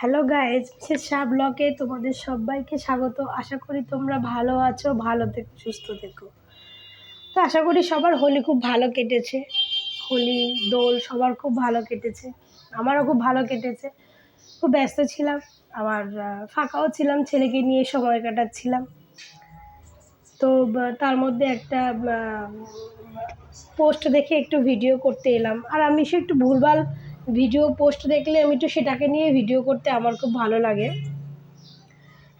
Hello guys Shah ব্লকে তোমাদের সবাইকে স্বাগত। আশা করি তোমরা ভালো আছো, ভালো থেকো, সুস্থ থেকো। তো আশা করি সবার হোলি খুব ভালো কেটেছে। হোলি, দোল সবার খুব ভালো কেটেছে। আমারও খুব ভালো কেটেছে। খুব ব্যস্ত ছিলাম। আবার ফাঁকাও ছিলাম, ছেলেকে নিয়ে সময় কাটাচ্ছিলাম। তো তার মধ্যে একটা পোস্ট দেখে একটু ভিডিও করতে এলাম। আর আমি সে একটু ভুলভাল ভিডিও পোস্ট দেখলে আমি একটু সেটাকে নিয়ে ভিডিও করতে আমার খুব ভালো লাগে।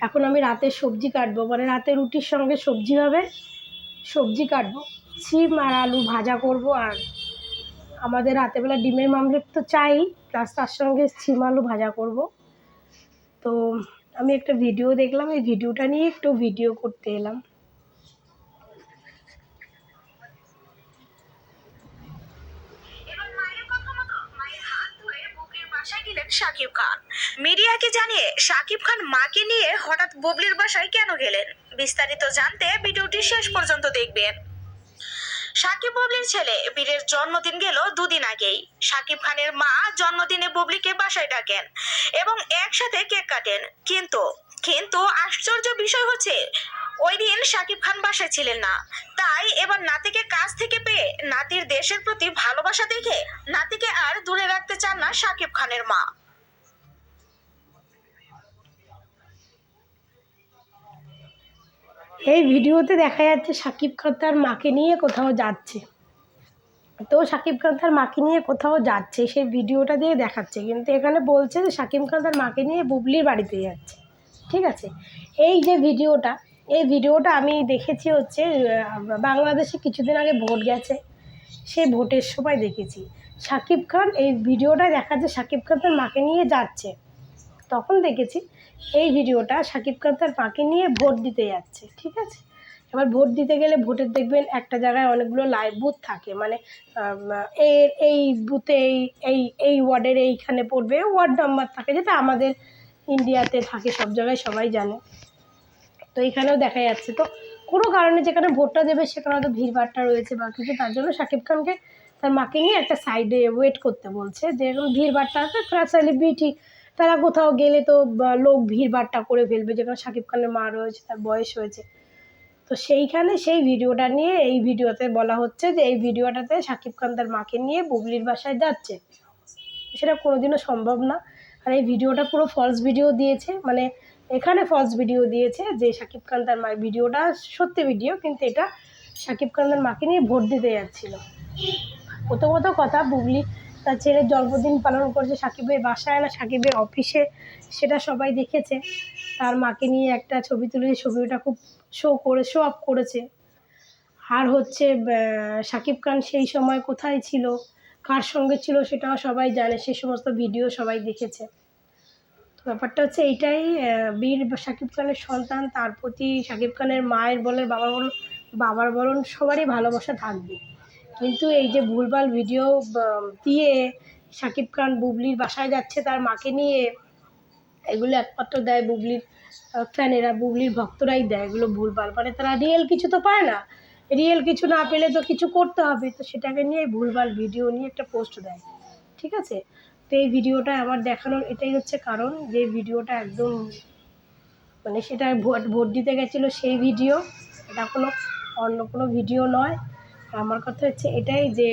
এখন আমি রাতে সবজি কাটবো মানে রাতে রুটির সঙ্গে সবজি হবে, সবজি কাটবো সিম আর আলু ভাজা করব, আর আমাদের রাতেবেলা ডিমের মামলেট তো চাই প্লাস তার সঙ্গে সিম আলু ভাজা করব। তো আমি একটা ভিডিও দেখলাম, এই ভিডিওটা নিয়ে একটু ভিডিও করতে এলাম। শাকিব খান। মিডিয়াকে জানিয়ে শাকিব খান মাকে নিয়ে হঠাৎ বুবলির বাসায় কেন গেলেন? বিস্তারিত জানতে ভিডিওটি শেষ পর্যন্ত দেখবেন। সাকিব বুবলির ছেলে বীরের জন্মদিন গেল দুদিন আগেই। সাকিব খানের মা জন্মদিনে বুবলিকে বাসায় ডাকেন এবং একসাথে কেক কাটেন। কিন্তু কিন্তু আশ্চর্য বিষয় হচ্ছে, ওই দিন সাকিব খান বাসায় ছিলেন না। তাই এবার নাতিকে কাছ থেকে পেয়ে নাতির দেশের প্রতি ভালোবাসা দেখে নাতিকে আর দূরে রাখতে চান না সাকিব খানের মা। এই ভিডিওতে দেখা যাচ্ছে সাকিব খান তার মাকে নিয়ে কোথাও যাচ্ছে। তো শাকিব খান তার মাকে নিয়ে কোথাও যাচ্ছে, সেই ভিডিওটা দিয়ে দেখাচ্ছে। কিন্তু এখানে বলছে যে শাকিব খান তার মাকে নিয়ে বুবলির বাড়িতে যাচ্ছে। ঠিক আছে? এই যে ভিডিওটা, এই ভিডিওটা আমি দেখেছি হচ্ছে বাংলাদেশে কিছুদিন আগে ভোট গেছে, সেই ভোটের সময় দেখেছি। সাকিব খান এই ভিডিওটা দেখাচ্ছে সাকিব খান তার মাকে নিয়ে যাচ্ছে। তখন দেখেছি এই ভিডিওটা শাকিব খান তার মাকে নিয়ে ভোট দিতে যাচ্ছে, ঠিক আছে? এবার ভোট দিতে গেলে ভোটের দেখবেন একটা জায়গায় অনেকগুলো লাইভ বুথ থাকে মানে এর এই বুথে এই এই এই ওয়ার্ডের এইখানে পড়বে ওয়ার্ড নাম্বার থাকে, যেটা আমাদের ইন্ডিয়াতে থাকে, সব জায়গায় সবাই জানে। তো এখানেও দেখা যাচ্ছে। তো কোনো কারণে যেখানে ভোটটা দেবে, সেখানে হয়তো ভিড়ভাড়টা রয়েছে বা কিছু, তার জন্য শাকিব খানকে তার মাকে নিয়ে একটা সাইডে ওয়েট করতে বলছে, যে এরকম ভিড়ভাড়টা আছে প্লাস সেলিব্রিটি তারা কোথাও গেলে তো লোক ভিড়ভাড়টা করে ফেলবে যেখানে শাকিব খানের মা রয়েছে, তার বয়স হয়েছে। তো সেইখানে সেই ভিডিওটা নিয়ে এই ভিডিওতে বলা হচ্ছে যে, এই ভিডিওটাতে শাকিব খান তার মাকে নিয়ে বুবলির বাসায় যাচ্ছে। সেটা কোনোদিনও সম্ভব না। আর এই ভিডিওটা পুরো ফলস ভিডিও দিয়েছে মানে এখানে ফলস ভিডিও দিয়েছে যে, শাকিব খান তার মায়ের ভিডিওটা সত্যি ভিডিও কিন্তু এটা শাকিব খান তার মাকে নিয়ে ভোট দিতে যাচ্ছিল। প্রথমত কথা, বুবলি তার ছেলের জন্মদিন পালন করছে সাকিবের বাসায়, না সাকিবের অফিসে, সেটা সবাই দেখেছে। তার মাকে নিয়ে একটা ছবি তুলে ছবিটা খুব শো করে শো আপ করেছে। আর হচ্ছে শাকিব খান সেই সময় কোথায় ছিল, কার সঙ্গে ছিল সেটাও সবাই জানে সেই সমস্ত ভিডিও সবাই দেখেছে। তো ব্যাপারটা হচ্ছে এইটাই বীর বা শাকিব খানের সন্তান, তার প্রতি সাকিব খানের মায়ের বলেন বাবার বলুন বাবার বলুন সবারই ভালোবাসা থাকবে। কিন্তু এই যে ভুলভাল ভিডিও দিয়ে শাকিব খান বুবলির বাসায় যাচ্ছে তার মাকে নিয়ে, এগুলো একমাত্র দেয় বুবলির ফ্যানেরা, বুবলির ভক্তরাই দেয় এগুলো ভুলভাল। মানে তারা রিয়েল কিছু তো পায় না। রিয়েল কিছু না পেলে তো কিছু করতে হবে। তো সেটাকে নিয়ে ভুলভাল ভিডিও নিয়ে একটা পোস্ট দেয়। ঠিক আছে? তো এই ভিডিওটা আমার দেখানোর এটাই হচ্ছে কারণ যে ভিডিওটা একদম মানে সেটা ভোট ভোট দিতে গেছিল সেই ভিডিও এটা কোনো অন্য কোনো ভিডিও নয়। আমার কথা হচ্ছে এটাই যে